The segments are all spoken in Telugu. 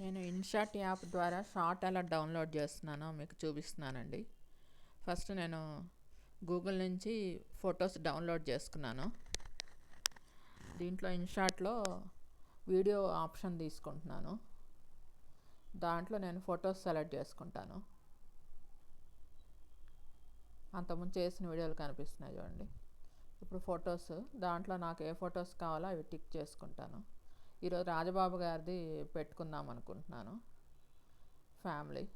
నేను ఇన్షాట్ యాప్ ద్వారా షార్ట్ ఎలా డౌన్లోడ్ చేస్తున్నానో మీకు చూపిస్తున్నానండి. ఫస్ట్ నేను గూగుల్ నుంచి ఫొటోస్ డౌన్లోడ్ చేసుకున్నాను. దీంట్లో ఇన్షాట్లో వీడియో ఆప్షన్ తీసుకుంటున్నాను. దాంట్లో నేను ఫొటోస్ సెలెక్ట్ చేసుకుంటాను. అంతకుముందు చేసిన వీడియోలు కనిపిస్తున్నాయి చూడండి. ఇప్పుడు ఫొటోస్ దాంట్లో నాకు ఏ ఫొటోస్ కావాలో అవి టిక్ చేసుకుంటాను. ఈరోజు రాజబాబు గారిది పెట్టుకుందాం అనుకుంటున్నాను. ఫ్యామిలీ.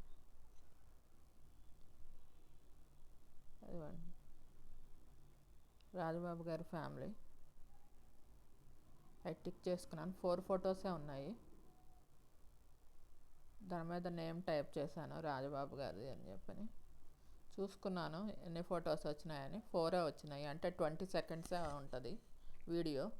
రాజబాబు గారి ఫ్యామిలీ. అవి టిక్ చేసుకున్నాను. ఫోర్ ఫొటోసే ఉన్నాయి. దాని మీద నేమ్ టైప్ చేశాను రాజబాబు గారిది అని చెప్పని. చూసుకున్నాను ఎన్ని ఫొటోస్ వచ్చినాయని. ఫోరే వచ్చినాయి. అంటే ట్వంటీ సెకండ్సే ఉంటుంది వీడియో.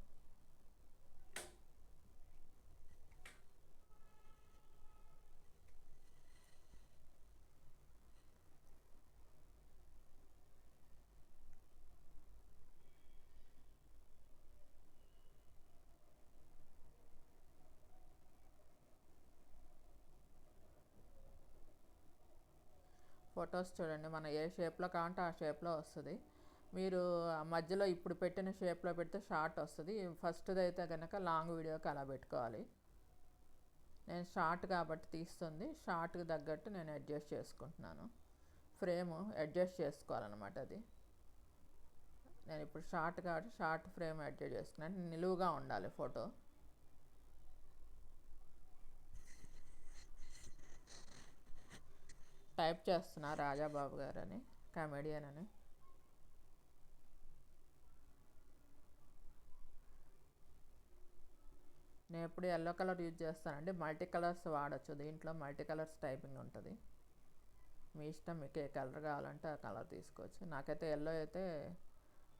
ఫొటోస్ చూడండి. మనం ఏ షేప్లో కావాలంటే ఆ షేప్లో వస్తుంది. మీరు ఆ మధ్యలో ఇప్పుడు పెట్టిన షేప్లో పెడితే షార్ట్ వస్తుంది. ఫస్ట్ది అయితే కనుక లాంగ్ వీడియోకి అలా పెట్టుకోవాలి. నేను షార్ట్ కాబట్టి తీస్తుంది. షార్ట్కి తగ్గట్టు నేను అడ్జస్ట్ చేసుకుంటున్నాను. ఫ్రేమ్ అడ్జస్ట్ చేసుకోవాలన్నమాట అది. నేను ఇప్పుడు షార్ట్ కాబట్టి షార్ట్ ఫ్రేమ్ అడ్జస్ట్ చేసుకున్నాను. నిలువుగా ఉండాలి ఫోటో. టైప్ చేస్తున్నా రాజాబాబు గారు అని కామెడియన్ అని. నేను ఎప్పుడు ఎల్లో కలర్ యూజ్ చేస్తానండి. మల్టీ కలర్స్ వాడచ్చు. దీంట్లో మల్టీ కలర్స్ టైపింగ్ ఉంటుంది. మీ ఇష్టం మీకు ఏ కలర్ కావాలంటే ఆ కలర్ తీసుకోవచ్చు. నాకైతే ఎల్లో అయితే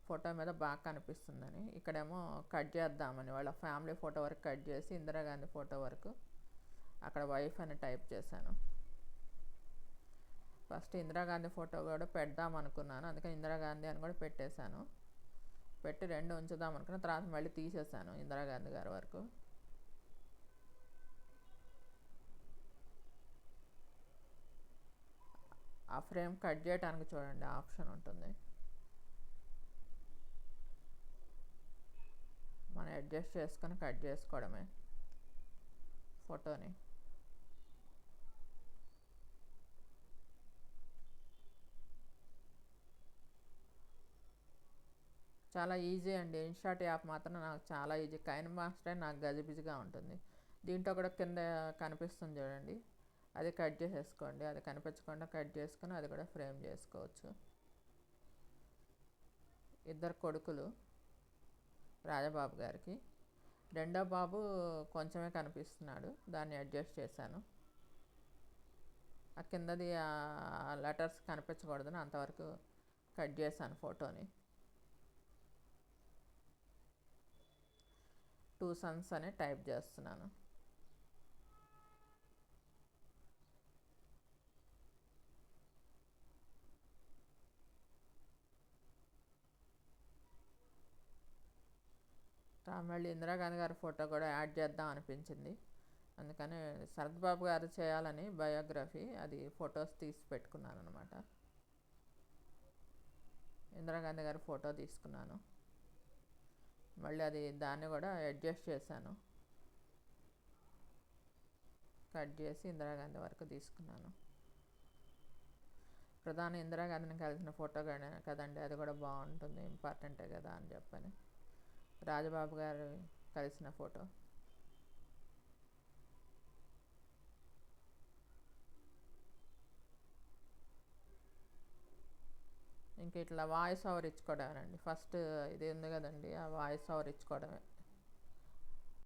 ఫోటో మీద బాగా కనిపిస్తుందని. ఇక్కడేమో కట్ చేద్దామని. వాళ్ళ ఫ్యామిలీ ఫోటో వరకు కట్ చేసి ఇందిరాగాంధీ ఫోటో వరకు అక్కడ వైఫ్ అని టైప్ చేశాను. ఫస్ట్ ఇందిరాగాంధీ ఫోటో కూడా పెడదాం అనుకున్నాను. అందుకని ఇందిరాగాంధీ అని కూడా పెట్టేశాను. పెట్టి రెండు ఉంచుదాం అనుకున్న తర్వాత మళ్ళీ తీసేసాను ఇందిరాగాంధీ గారి వరకు. ఆ ఫ్రేమ్ కట్ చేయడానికి చూడండి ఆప్షన్ ఉంటుంది. మనం అడ్జస్ట్ చేసుకొని కట్ చేసుకోవడమే ఫోటోని. చాలా ఈజీ అండి. ఇన్షాట్ యాప్ మాత్రం నాకు చాలా ఈజీ కైన్ మాస్టర్ నాకు గజిబిజిగా ఉంటుంది. దీంట్లో కూడా కింద కనిపిస్తుంది చూడండి. అది కట్ చేసేసుకోండి. అది కనిపించకుండా కట్ చేసుకొని అది కూడా ఫ్రేమ్ చేసుకోవచ్చు. ఇద్దరు కొడుకులు రాజబాబు గారికి. రెండో బాబు కొంచెమే కనిపిస్తున్నాడు. దాన్ని అడ్జస్ట్ చేశాను. ఆ కిందది లెటర్స్ కనిపించకూడదని అంతవరకు కట్ చేశాను ఫోటోని టూ సన్స్ అని టైప్ చేస్తున్నాను. మళ్ళీ ఇందిరాగాంధీ గారి ఫోటో కూడా యాడ్ చేద్దాం అనిపించింది. అందుకని శరత్ బాబు గారు చేయాలని బయోగ్రఫీ అది ఫొటోస్ తీసి పెట్టుకున్నాను అనమాట ఇందిరాగాంధీ గారి ఫోటో తీసుకున్నాను. మళ్ళీ అది దాన్ని కూడా అడ్జస్ట్ చేశాను. కట్ చేసి ఇందిరాగాంధీ వరకు తీసుకున్నాను. ప్రధాని ఇందిరాగాంధీని కలిసిన ఫోటో కదండి అది కూడా బాగుంటుంది ఇంపార్టెంటే కదా అని చెప్పని. రాజబాబు గారు కలిసిన ఫోటో. ఇంక ఇట్లా వాయిస్ ఓవర్ ఇచ్చుకోవడమేనండి ఫస్ట్ ఇది ఉంది కదండి ఆ వాయిస్ ఓవర్ ఇచ్చుకోవడమే.